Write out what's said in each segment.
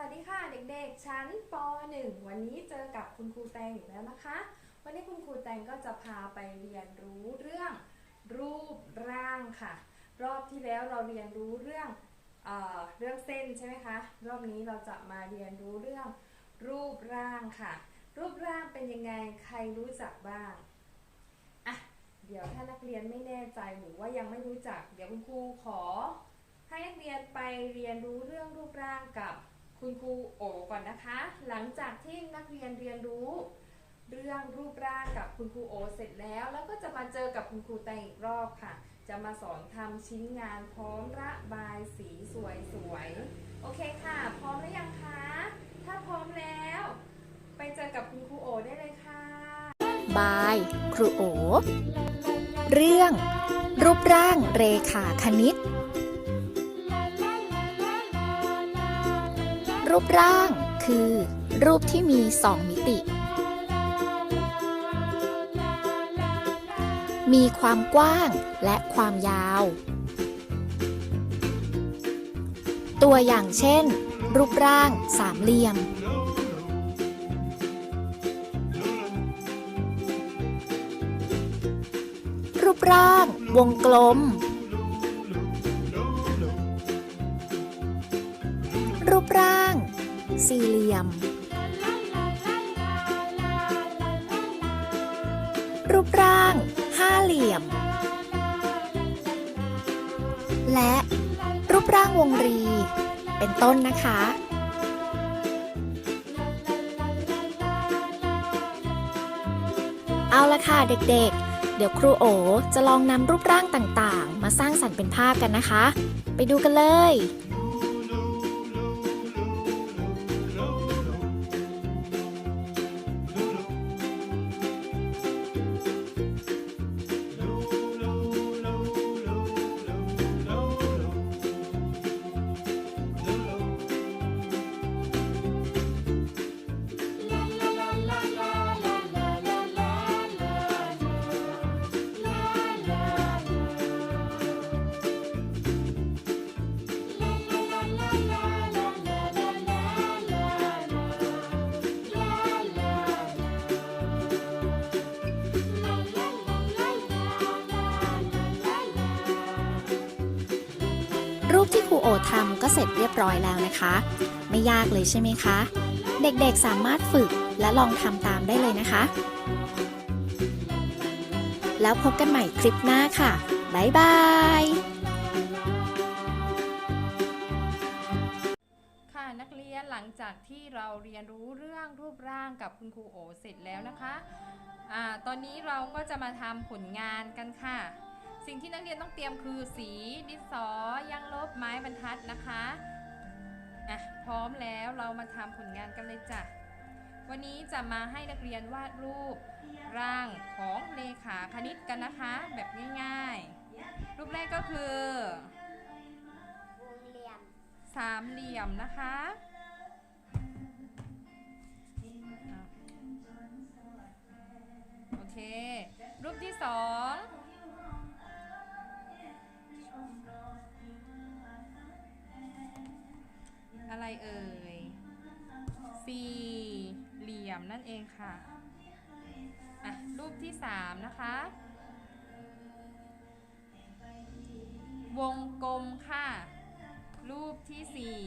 วัสดีค่ะเด็กๆ ชั้นป .1 วันนี้เจอกับคุณครูแตงอีกแล้วนะคะ วันนี้คุณครูแตงก็จะพาไปเรียนรู้เรื่องรูปร่างค่ะ รอบที่แล้วเราเรียนรู้เรื่องเออเรื่องเส้นใช่ไหมคะ รอบนี้เราจะมาเรียนรู้เรื่องรูปร่างค่ะ รูปร่างเป็นยังไง ใครรู้จักบ้างอะเดี๋ยวถ้านักเรียนไม่แน่ใจหรือว่ายังไม่รู้จัก เดี๋ยวคุณครูขอ ให้นักเรียนไปเรียนรู้เรื่องรูปร่างกับ คุณครูโอก่อนนะคะ หลังจากที่นักเรียนเรียนรู้ เรื่องรูปร่างกับคุณครูโอเสร็จแล้ว แล้วก็จะมาเจอกับคุณครูแตงอีกรอบค่ะ จะมาสอนทำชิ้นงานพร้อมระบายสีสวยๆ โอเคค่ะ พร้อมหรือยังคะ ถ้าพร้อมแล้ว ไปเจอกับคุณครูโอได้เลยค่ะ บายครูโอ เรื่อง รูปร่างเรขาคณิต รูปร่าง คือ รูปที่มีสองมิติ มีความกว้างและความยาว ตัวอย่างเช่น รูปร่างสามเหลี่ยม รูปร่างวงกลมรูปร่าง สี่เหลี่ยม รูปร่างห้าเหลี่ยม และรูปร่างวงรี เป็นต้นนะคะ เอาละค่ะเด็กๆ เดี๋ยวครูโอจะลองนำรูปร่างต่างๆ มาสร้างสรรค์เป็นภาพกันนะคะ ไปดูกันเลย โอทำก็เสร็จเรียบร้อยแล้วนะคะ ไม่ยากเลยใช่ไหมคะ เด็กๆสามารถฝึกและลองทำตามได้เลยนะคะ แล้วพบกันใหม่คลิปหน้าค่ะ บ๊ายบายค่ะนักเรียนหลังจากที่เราเรียนรู้เรื่องรูปร่างกับคุณครูโอเสร็จแล้วนะคะอ่าตอนนี้เราก็จะมาทำผลงานกันค่ะ สิ่งที่นักเรียนต้องเตรียมคือสีดินสอยางลบไม้บรรทัดนะคะอะพร้อมแล้วเรามาทำผลงานกันเลยจ้ะวันนี้จะมาให้นักเรียนวาดรูปร่างของเลขาคณิตกันนะคะ แบบง่ายๆ รูปแรกก็คือวงเหลี่ยมสามเหลี่ยมนะคะอะโอเค รูปที่สอง อะไรเอ่ย สี่เหลี่ยมนั่นเองค่ะ อะ รูปที่สามนะคะ วงกลมค่ะ รูปที่สี่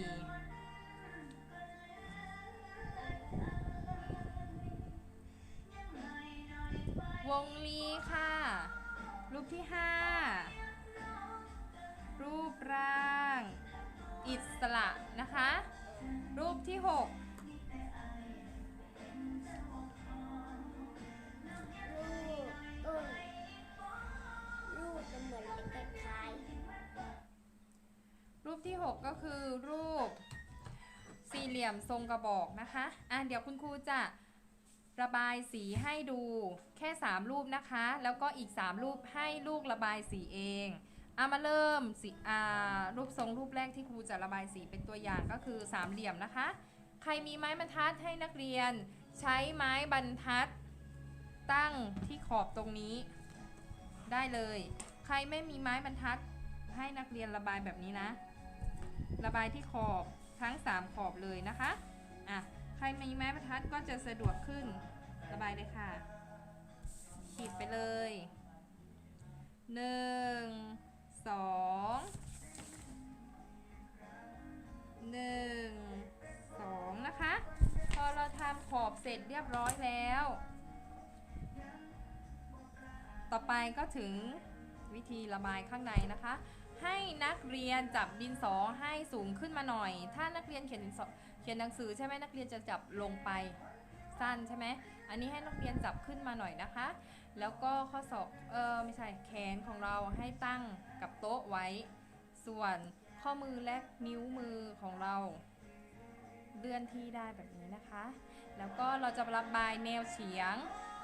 วงลีค่ะ รูปที่ห้ารูปรา อิสระนะคะ รูปที่หกลูกต้นลูกมันเหมือนเล็กคล้ายรูปที่ 6 ก็คือรูปสี่เหลี่ยมทรงกระบอกนะคะอะเดี๋ยวคุณครูจะระบายสีให้ดูแค่ 3 รูปนะคะ แล้วก็อีก 3 รูปให้ลูกระบายสีเองเอามาเริ่มสีอ่ารูปทรงรูปแรกที่ครูจะระบายสีเป็นตัวอย่างก็คือสามเหลี่ยมนะคะ ใครมีไม้บรรทัดให้นักเรียน ใช้ไม้บรรทัด ตั้งที่ขอบตรงนี้ ได้เลย ใครไม่มีไม้บรรทัดให้นักเรียนระบายแบบนี้นะ ระบายที่ขอบทั้ง 3 ขอบเลยนะคะอะใครมีไม้บรรทัดก็จะสะดวกขึ้น ระบายเลยค่ะ ขีดไปเลยหนึ่ง สองหนึ่งสองนะคะ พอเราทำขอบเสร็จเรียบร้อยแล้ว ต่อไปก็ถึงวิธีระบายข้างในนะคะ ให้นักเรียนจับดินสอให้สูงขึ้นมาหน่อย ถ้านักเรียนเขียนดินสอเขียนหนังสือใช่ไหมนักเรียนจะจับลงไปสั้นใช่ไหมอันนี้ให้นักเรียนจับขึ้นมาหน่อยนะคะ แล้วก็ข้อศอกเออไม่ใช่แขนของเราให้ตั้งกับโต๊ะไว้ ส่วนข้อมือและนิ้วมือของเราเลื่อนที่ได้แบบนี้นะคะ แล้วก็เราจะระบายแนวเฉียง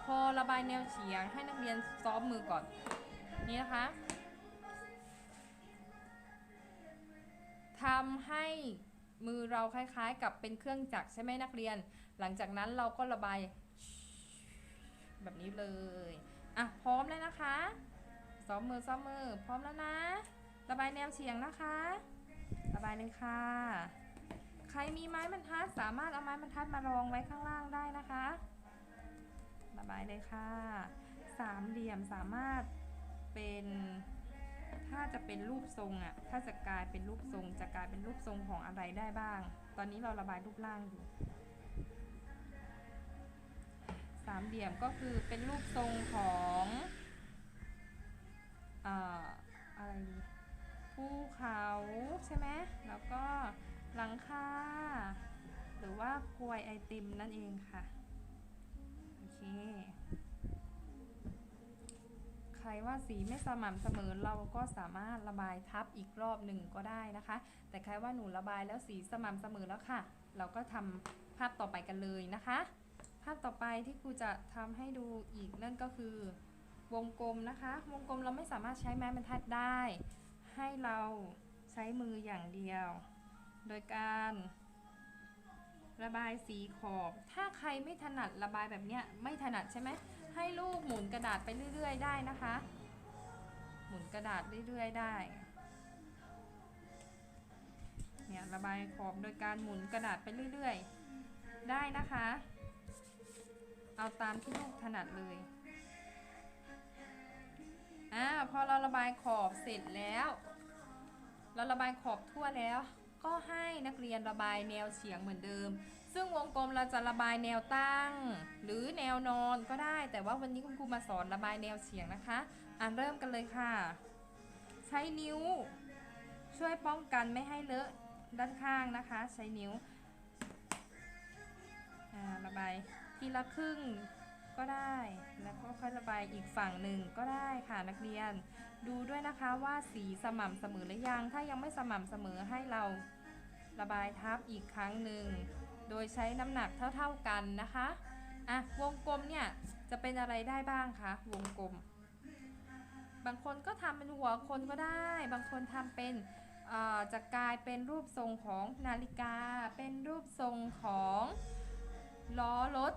พอระบายแนวเฉียงให้นักเรียนซ้อมมือก่อน นี่นะคะทำให้มือเราคล้ายๆ กับเป็นเครื่องจักรใช่ไหมนักเรียน หลังจากนั้นเราก็ระบาย แบบนี้เลย อะ พร้อมแล้วนะคะซ้อมมือซ้อมมือ พร้อมแล้วนะ ระบายแนวเฉียงนะคะ ระบายเลยค่ะ ใครมีไม้บรรทัดสามารถเอาไม้บรรทัดมารองไว้ข้างล่างได้นะคะ ระบายเลยค่ะ สามเหลี่ยมสามารถเป็น ถ้าจะเป็นรูปทรงอะ่ะ ถ้าจะกลายเป็นรูปทรงจะกลายเป็นรูปทรงของอะไรได้บ้าง ตอนนี้เราระบายรูปร่างอยู่ สามเหลี่ยมก็คือเป็นรูปทรงของอ่าอะไรภูเขาใช่ไหมแล้วก็หลังคาหรือว่ากลวยไอติมนั่นเองค่ะ โอเค ใครว่าสีไม่สม่ำเสมอเราก็สามารถระบายทับอีกรอบหนึ่งก็ได้นะคะ แต่ใครว่าหนูระบายแล้วสีสม่ำเสมอแล้วค่ะ เราก็ทำภาพต่อไปกันเลยนะคะ ภาพต่อไปที่ครูจะทำให้ดูอีกนั่นก็คือ วงกลมนะคะ วงกลมเราไม่สามารถใช้ไม้บรรทัดได้ ให้เราใช้มืออย่างเดียว โดยการระบายสีขอบ ถ้าใครไม่ถนัดระบายแบบเนี้ยไม่ถนัดใช่ไหม ให้ลูกหมุนกระดาษไปเรื่อย ๆ ได้นะคะ หมุนกระดาษเรื่อย ๆ ได้ เนี่ยระบายขอบโดยการหมุนกระดาษไปเรื่อย ๆ ได้นะคะ เอาตามที่ลูกถนัดเลยอ่าพอเราระบายขอบเสร็จแล้ว เราระบายขอบทั่วแล้ว ก็ให้นักเรียนระบายแนวเฉียงเหมือนเดิม ซึ่งวงกลมเราจะระบายแนวตั้ง หรือแนวนอนก็ได้ แต่ว่าวันนี้คุณครูมาสอนระบายแนวเฉียงนะคะ อ่านเริ่มกันเลยค่ะ ใช้นิ้ว ช่วยป้องกันไม่ให้เลอะด้านข้างนะคะ ใช้นิ้ว ทีละครึ่งก็ได้ แล้วก็ค่อยระบายอีกฝั่งหนึ่งก็ได้ค่ะนักเรียน ดูด้วยนะคะว่าสีสม่ำเสมอหรือยัง ถ้ายังไม่สม่ำเสมอให้เราระบายทับอีกครั้งหนึ่ง โดยใช้น้ำหนักเท่า ๆกันนะคะอะวงกลมเนี่ยจะเป็นอะไรได้บ้างคะวงกลม บางคนก็ทำเป็นหัวคนก็ได้ บางคนทำเป็นจะกลายเป็นรูปทรงของนาฬิกา เป็นรูปทรงของล้อรถ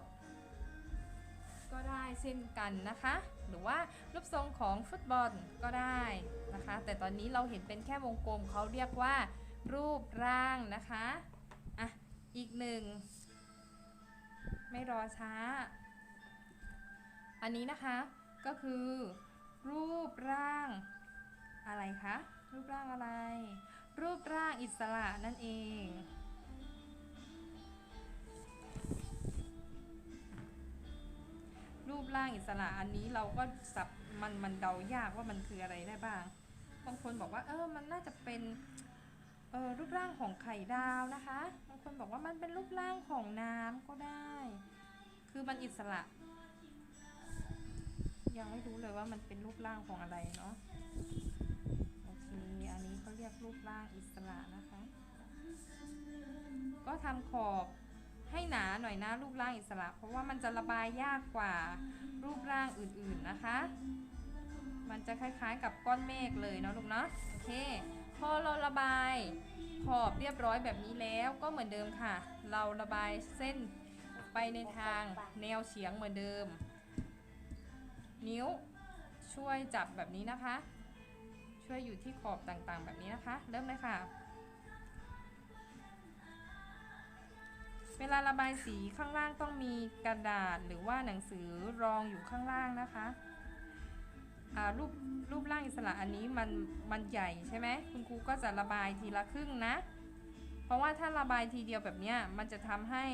ก็ได้เช่นกันนะคะ หรือว่ารูปทรงของฟุตบอลก็ได้นะคะ แต่ตอนนี้เราเห็นเป็นแค่วงกลมเขาเรียกว่า รูปร่างนะคะอะอีกหนึ่งไม่รอช้า อันนี้นะคะก็คือ รูปร่างอะไรคะรูปร่างอะไร รูปร่างอิสระนั่นเอง สระอันนี้เราก็สับมันมันเดายากว่ามันคืออะไรได้บ้าง บางคนบอกว่า เออมันน่าจะเป็นเออรูปร่างของไข่ดาวนะคะ บางคนบอกว่ามันเป็นรูปร่างของน้ำก็ได้ คือมันอิสระ ยังไม่รู้เลยว่ามันเป็นรูปร่างของอะไรเนาะโอเคอันนี้เขาเรียกรูปร่างอิสระนะคะ ก็ทำขอบ ให้หนาหน่อยนะรูปร่างอิสระ เพราะว่ามันจะระบายยากกว่ารูปร่างอื่นๆนะคะ มันจะคล้ายๆกับก้อนเมฆเลยเนาะลูกเนาะโอเค พอเราระบายขอบเรียบร้อยแบบนี้แล้วก็เหมือนเดิมค่ะ เราระบายเส้นไปในทางแนวเฉียงเหมือนเดิม นิ้วช่วยจับแบบนี้นะคะ ช่วยอยู่ที่ขอบต่างๆ แบบนี้นะคะ เริ่มเลยค่ะ เวลาระบายสีข้างล่างต้องมีกระดาษหรือว่าหนังสือรองอยู่ข้างล่างนะคะรูปรูปร่างอิสระอันนี้มันมันใหญ่ใช่ไหมคุณครูก็จะระบายทีละครึ่งนะ เพราะว่าถ้าระบายทีเดียวแบบนี้มันจะทำให้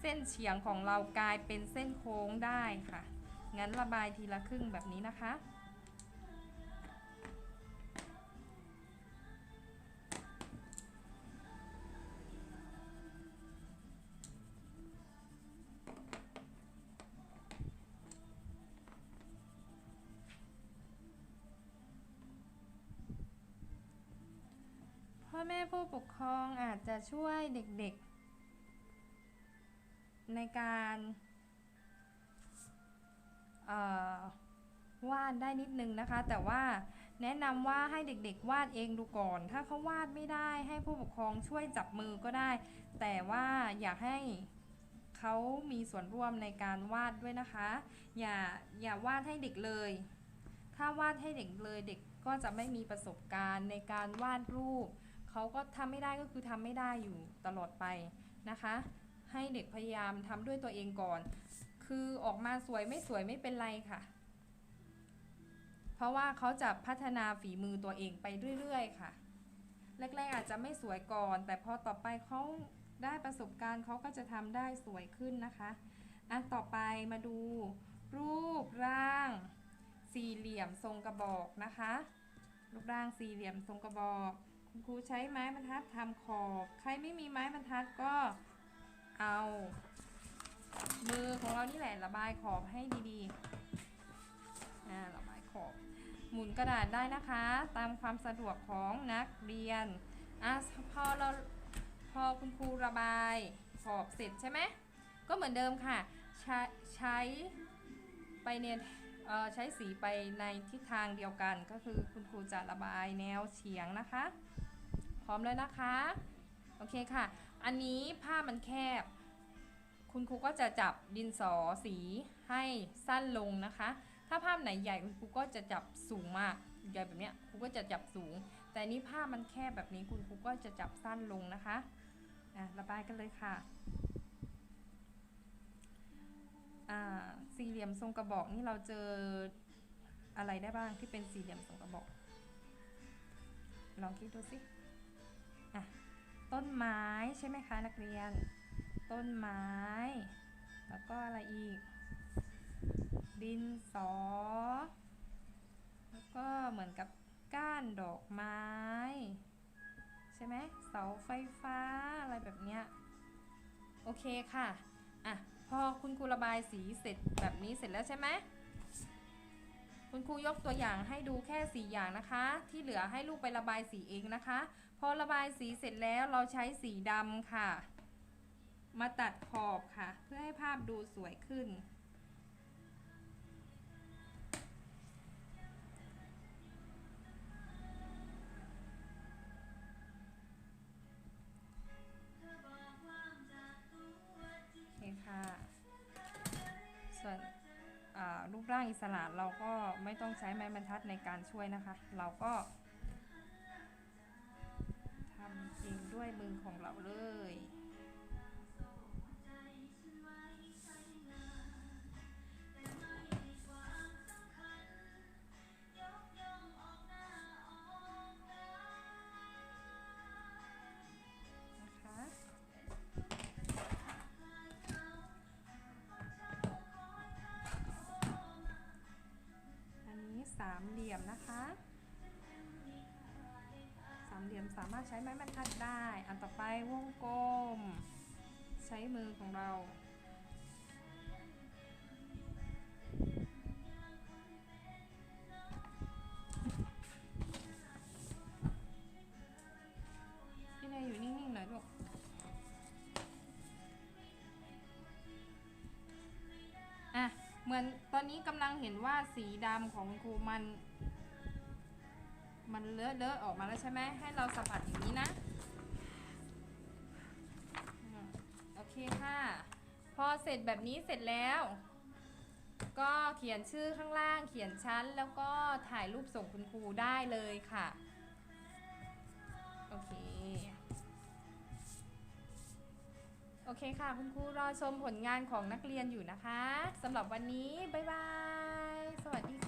เส้นเฉียงของเรากลายเป็นเส้นโค้งได้ค่ะ งั้นระบายทีละครึ่งแบบนี้นะคะ พ่อแม่ผู้ปกครองอาจจะช่วยเด็กๆ ในการวาดได้นิดนึงนะคะ แต่ว่าแนะนำว่าให้เด็กๆ วาดเองดูก่อน ถ้าเขาวาดไม่ได้ให้ผู้ปกครองช่วยจับมือก็ได้ แต่ว่าอยากให้เขามีส่วนร่วมในการวาดด้วยนะคะ อย่าอย่าวาดให้เด็กเลย ถ้าวาดให้เด็กเลยเด็กก็จะไม่มีประสบการณ์ในการวาดรูป เขาก็ทำไม่ได้ก็คือทำไม่ได้อยู่ตลอดไปนะคะ ให้เด็กพยายามทำด้วยตัวเองก่อน คือออกมาสวยไม่สวยไม่เป็นไรค่ะ เพราะว่าเขาจะพัฒนาฝีมือตัวเองไปเรื่อยๆค่ะ แรกๆอาจจะไม่สวยก่อน แต่พอต่อไปเขาได้ประสบการณ์เขาก็จะทำได้สวยขึ้นนะคะอะต่อไปมาดู รูปร่าง สี่เหลี่ยมทรงกระบอกนะคะ รูปร่างสี่เหลี่ยมทรงกระบอก คุณครูใช้ไม้บรรทัดทำขอบ ใครไม่มีไม้บรรทัดก็เอา มือของเรานี่แหละระบายขอบให้ดีๆอ่าระบายขอบ หมุนกระดาษได้นะคะ ตามความสะดวกของนักเรียนอะพอเราพอคุณครูระบายขอบเสร็จใช่ไหมก็เหมือนเดิมค่ะ ใช้ใช้ไปเนี่ย ใช้สีไปในทิศทางเดียวกัน ก็คือคุณครูจะระบายแนวเฉียงนะคะ พร้อมแล้วนะคะ โอเคค่ะ อันนี้ผ้ามันแคบ คุณครูก็จะจับดินสอสีให้สั้นลงนะคะ ถ้าภาพไหนใหญ่คุณครูก็จะจับสูงมากใหญ่แบบเนี้ยครูก็จะจับสูง แต่นี้ผ้ามันแคบแบบนี้คุณครูก็จะจับสั้นลงนะคะอะระบายกันเลยค่ะ สี่เหลี่ยมทรงกระบอกนี่เราเจออะไรได้บ้างที่เป็นสี่เหลี่ยมทรงกระบอก ลองคิดดูสิอะต้นไม้ใช่ไหมคะนักเรียน ต้นไม้ แล้วก็อะไรอีก ดินสอ แล้วก็เหมือนกับก้านดอกไม้ ใช่ไหมเสาไฟฟ้าอะไรแบบเนี้ย โอเคค่ะ อะ พอคุณครูระบายสีเสร็จแบบนี้เสร็จแล้วใช่ไหมคุณครูยกตัวอย่างให้ดูแค่สีอย่างนะคะ ที่เหลือให้ลูกไประบายสีเองนะคะ พอระบายสีเสร็จแล้วเราใช้สีดำค่ะ มาตัดขอบค่ะ เพื่อให้ภาพดูสวยขึ้น ไม่ต้องใช้ไม้บรรทัดในการช่วยนะคะ เราก็ทำเองด้วยมือของเราเลยามารถใช้ไม้บรรทัดได้ อันต่อไปวงกลม ใช้มือของเรา พี่นายอยู่นิ่งๆหน่อยลูกอะ เหมือนตอนนี้กำลังเห็นว่าสีดำของครูมัน มันเลอะเลอะออกมาแล้วใช่ไหมให้เราสัมผัสอย่างนี้นะโอเคค่ะ พอเสร็จแบบนี้เสร็จแล้ว ก็เขียนชื่อข้างล่างเขียนชั้นแล้วก็ถ่ายรูปส่งคุณครูได้เลยค่ะ โอเค โอเคค่ะคุณครูรอชมผลงานของนักเรียนอยู่นะคะสำหรับวันนี้ บ๊ายบาย สวัสดีค่ะ